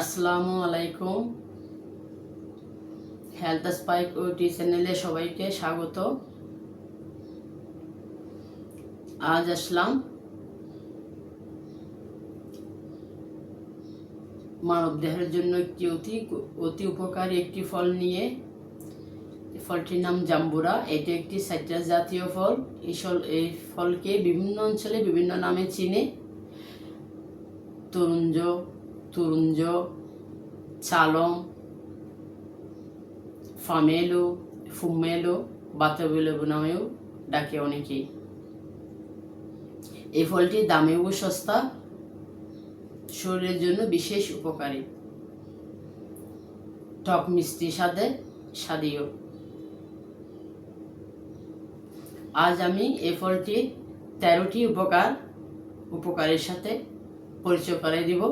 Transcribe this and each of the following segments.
আসসালামু আলাইকুম। Health spike ওটি চ্যানেলে সবাইকে স্বাগত। আজ আসলাম মানব দেহের জন্য একটি অতি অতি উপকারী একটি ফল নিয়ে। ফলটির নাম জাম্বুরা। এটি একটি সাইট্রাস জাতীয় ফল। এই ফল, এই ফলকে বিভিন্ন অঞ্চলে বিভিন্ন নামে চিনে। তরুঞ্জ তুরুঞ্জ, চালং, ফামেলো, ফুমেলো বাতাবেলো নামেও ডাকে অনেকেই। এই ফলটি দামেও সস্তা, শরীরের জন্য বিশেষ উপকারী। টক মিষ্টি স্বাদে স্বাদীয়। আজ আমি এই ফলটি তেরোটি উপকার, উপকারের সাথে পরিচয় করে দিব।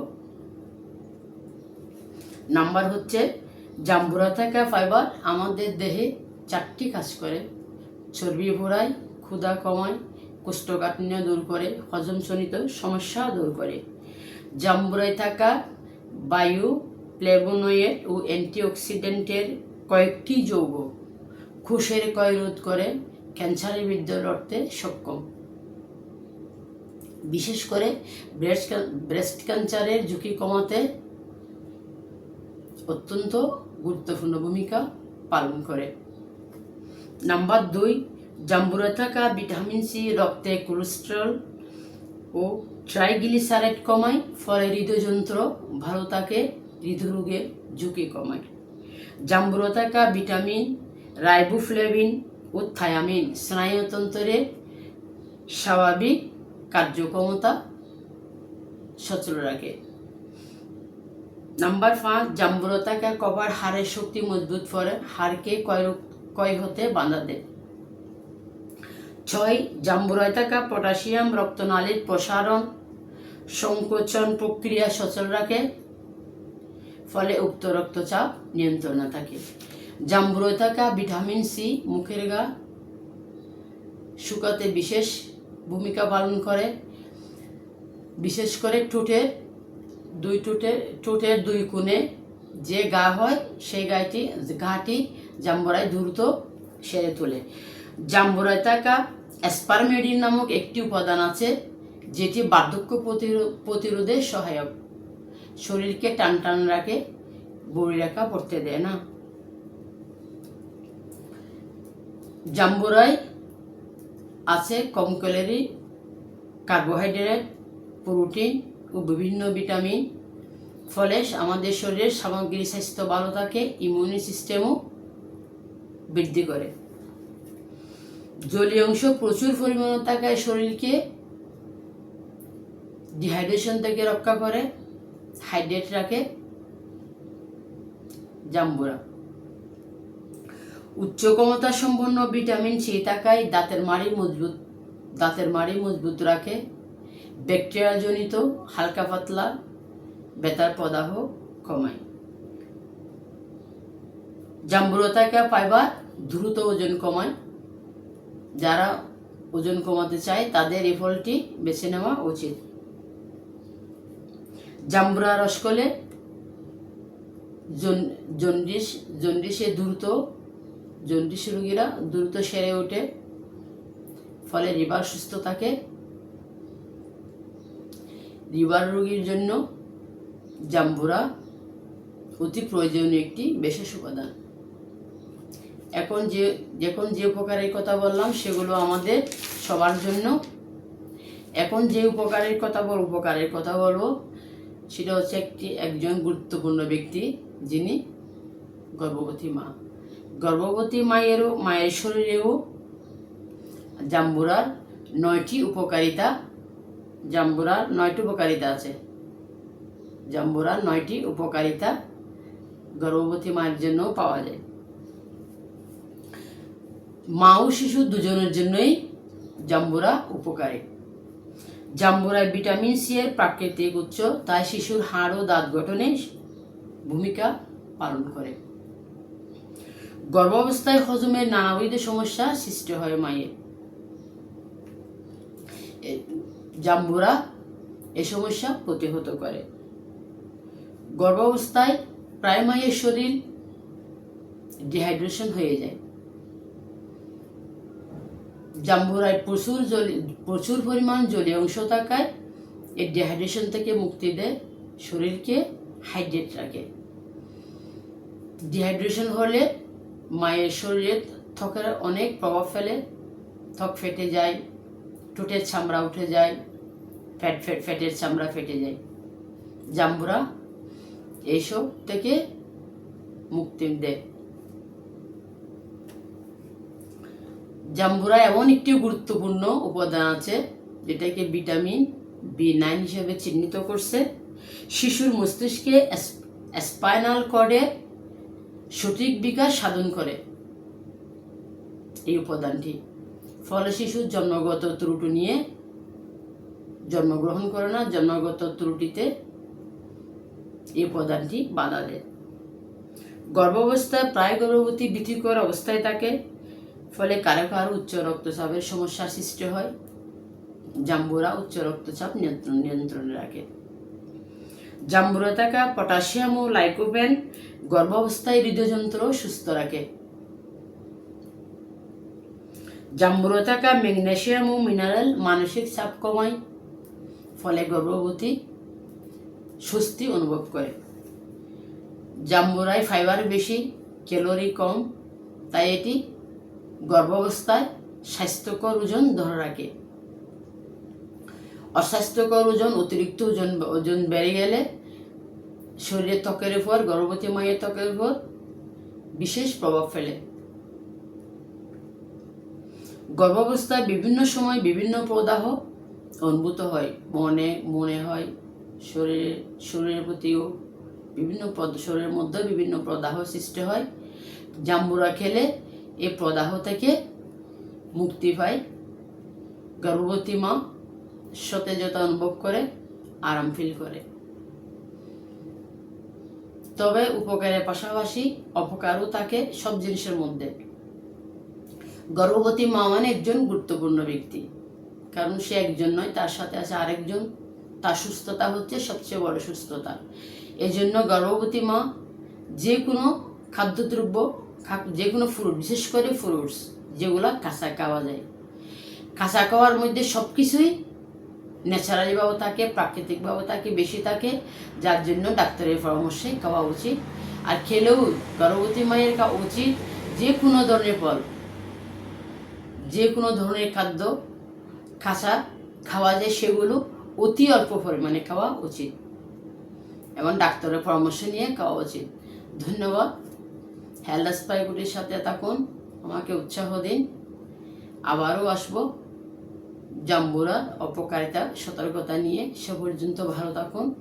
নাম্বার হচ্ছে জাম্বুরা থাকা ফাইবার। আমাদের দেহে চারটি কাজ করে। চর্বি ভরায়, ক্ষুধা কমায়, কোষ্ঠকাঠিন্য দূর করে, হজমজনিত সমস্যা দূর করে। জাম্বুরায় থাকা বায়ু, প্লেবোনয়েড ও অ্যান্টিঅক্সিডেন্টের কয়েকটি যৌগ খুশের ক্ষয় রোধ করে ক্যান্সারের বিরুদ্ধে লড়তে সক্ষম। বিশেষ করে ব্রেস্ট ব্রেস্ট ক্যান্সারের ঝুঁকি কমাতে অত্যন্ত গুরুত্বপূর্ণ ভূমিকা পালন করে। নাম্বার দুই জাম্বুরা থাকা ভিটামিন সি রক্তে কোলেস্টেরল ও ট্রাইগ্লিসারাইড কমায়, ফলে হৃদযন্ত্র ভালো থাকে হৃদরোগের ঝুঁকি কমায়। জাম্বুরা থাকা ভিটামিন, রাইবোফ্লেভিন ও থায়ামিন স্নায়ুতন্ত্রের স্বাভাবিক কার্যক্ষমতা সচল রাখে। নাম্বার পাঁচ, জাম্বুরতাকে কভার হাড়ের শক্তি মজবুত করে, হাড়কে কয় কয় হতে বাঁধা দেয়। ছয় জাম্বুরায় থাকা পটাশিয়াম রক্তনালীর প্রসারণ, সংকোচন প্রক্রিয়া সচল রাখে, ফলে উক্ত রক্তচাপ নিয়ন্ত্রণে থাকে। জাম্বুরায় থাকা ভিটামিন সি মুখের গা শুকাতে বিশেষ ভূমিকা পালন করে। বিশেষ করে ঠোঁটের দুই ঠোঁটের টুটের দুই কোণে যে গা হয়, সেই গাটি ঘাটি জাম্বরায় দ্রুত সেরে তোলে। জাম্বরায় থাকা অ্যাসপারমেডিন নামক একটি উপাদান আছে, যেটি বার্ধক্য প্রতিরোধে সহায়ক। শরীরকে টান টান রাখে, বড়ি রাখা পড়তে দেয় না। জাম্বুরায় আছে কম ক্যালোরি, কার্বোহাইড্রেট, প্রোটিন ও বিভিন্ন ভিটামিন ফলে আমাদের শরীরের সামগ্রিক স্বাস্থ্য ভালো থাকে, ইমিউনি সিস্টেমও বৃদ্ধি করে। জলীয় অংশ প্রচুর পরিমাণে থাকায় শরীরকে ডিহাইড্রেশন থেকে রক্ষা করে হাইড্রেট রাখে জাম্বুরা। উচ্চ ক্ষমতা সম্পন্ন ভিটামিন সি থাকায় দাঁতের মাড়ি মজবুত, দাঁতের মাড়ি মজবুত রাখে। ব্যাকটেরিয়াজনিত, হালকা পাতলা, বেতার প্রদাহ কমায়। জাম্বুরতাকে ফাইবার দ্রুত ওজন কমায়। যারা ওজন কমাতে চায়, তাদের এই ফলটি বেছে নেওয়া উচিত। জাম্বুরা রস রসকলে জন্ডিস, জন্ডিসে দ্রুত, জন্ডিস রোগীরা দ্রুত সেরে ওঠে। ফলে লিভার সুস্থ থাকে। লিভার রোগীর জন্য জাম্বুরা অতি প্রয়োজনীয় একটি বিশেষ উপাদান। এখন যে, যখন যে উপকারের কথা বললাম, সেগুলো আমাদের সবার জন্য। এখন যে উপকারের কথা বল, উপকারের কথা বলব, সেটা হচ্ছে একটি, একজন গুরুত্বপূর্ণ ব্যক্তি, যিনি গর্ভবতী মা। গর্ভবতী মায়েরও, মায়ের শরীরেও জাম্বুরার নয়টি উপকারিতা জাম্বুরার নয়টি উপকারিতা আছে। জাম্বুরার নয়টি উপকারিতা গর্ভবতী মায়ের জন্য পাওয়া যায়। মা ও শিশু দুজনের জন্যই জাম্বুরা উপকারী। জাম্বুরায় ভিটামিন সি এর প্রাকৃতিক উৎস, তাই শিশুর হাড় ও দাঁত গঠনে ভূমিকা পালন করে। গর্ভাবস্থায় হজমের নানাবিধ সমস্যা সৃষ্টি হয় মায়ের। জাম্বুরা এ সমস্যা প্রতিহত করে। গর্ভাবস্থায় প্রায় মায়ের শরীর ডিহাইড্রেশন হয়ে যায়। জাম্বুরায় প্রচুর জল প্রচুর পরিমাণ জলীয় অংশ থাকায় এই ডিহাইড্রেশন থেকে মুক্তি দেয় শরীরকে হাইড্রেট রাখে। ডিহাইড্রেশন হলে মায়ের শরীরে ত্বকের অনেক প্রভাব ফেলে, ত্বক ফেটে যায় ঠোঁটের চামড়া উঠে যায়, ফ্যাট ফ্যাট, ফ্যাটের চামড়া ফেটে যায়। জাম্বুরা এইসব থেকে মুক্তি দেয়। জাম্বুরা এমন একটি গুরুত্বপূর্ণ উপাদান আছে, যেটাকে ভিটামিন বি নাইন হিসেবে চিহ্নিত করছে। শিশুর মস্তিষ্কে স্পাইনাল কর্ডে সঠিক বিকাশ সাধন করে এই উপাদানটি। ফলে শিশুর জন্মগত ত্রুটি নিয়ে জন্মগ্রহণ করে না, জন্মগত ত্রুটিতে এই উপাদানটি বাধা দেয়। গর্ভাবস্থায় প্রায় গর্ভবতী ভীতিকর অবস্থায় থাকে, ফলে কারও কারও উচ্চ রক্তচাপের সমস্যার সৃষ্টি হয়, জাম্বুরা উচ্চ রক্তচাপ নিয়ন্ত্রণ, নিয়ন্ত্রণে রাখে। জাম্বুরা থাকা পটাশিয়াম ও লাইকোপেন গর্ভাবস্থায় হৃদযন্ত্র সুস্থ রাখে। জাম্বুরা থাকা ম্যাগনেশিয়াম ও মিনারেল মানসিক চাপ কমায়, ফলে গর্ভবতী স্বস্তি অনুভব করে। জাম্বুরায় ফাইবার বেশি, ক্যালোরি কম, তাই এটি গর্ভাবস্থায় স্বাস্থ্যকর ওজন ধরে রাখে। অস্বাস্থ্যকর ওজন, অতিরিক্ত ওজন ওজন বেড়ে গেলে শরীরের ত্বকের উপর, গর্ভবতী মায়ের ত্বকের উপর বিশেষ প্রভাব ফেলে। গর্ভাবস্থায় বিভিন্ন সময় বিভিন্ন প্রদাহ অনুভূত হয়। মনে মনে হয়, শরীরে, শরীরের প্রতিও বিভিন্ন শরীরের মধ্যে বিভিন্ন প্রদাহ সৃষ্টি হয়। জাম্বুরা খেলে এই প্রদাহ থেকে মুক্তি পায়। গর্ভবতী মা সতেজতা অনুভব করে, আরাম ফিল করে। তবে উপকারের পাশাপাশি অপকারও থাকে সব জিনিসের মধ্যে। গর্ভবতী মা মানে একজন গুরুত্বপূর্ণ ব্যক্তি। কারণ সে একজন নয়, তার সাথে আছে আরেকজন। তার সুস্থতা হচ্ছে সবচেয়ে বড় সুস্থতা। এই জন্য গর্ভবতী মা যে কোনো খাদ্যদ্রব্য যে কোনো ফ্রুট বিশেষ করে ফ্রুটস যেগুলো কাঁচা খাওয়া যায়। কাঁচা খাওয়ার মধ্যে সব কিছুই ন্যাচারালিভাবে থাকে, প্রাকৃতিকভাবে থাকে, বেশি থাকে। যার জন্য ডাক্তারের পরামর্শে খাওয়া উচিত। আর খেলেও গর্ভবতী মায়ের খাওয়া উচিত। যে কোনো ধরনের ফল যে কোনো ধরনের খাদ্য, খাসা খাওয়া যায় সেগুলো অতি অল্প পরিমাণে খাওয়া উচিত। এবং ডাক্তারের পরামর্শ নিয়ে খাওয়া উচিত। ধন্যবাদ। হেলথ স্পাইগুটির সাথে থাকুন। আমাকে উৎসাহ দিন। আবারও আসব। জাম্বুরা অপকারিতা, সতর্কতা নিয়ে সে পর্যন্ত ভালো থাকুন।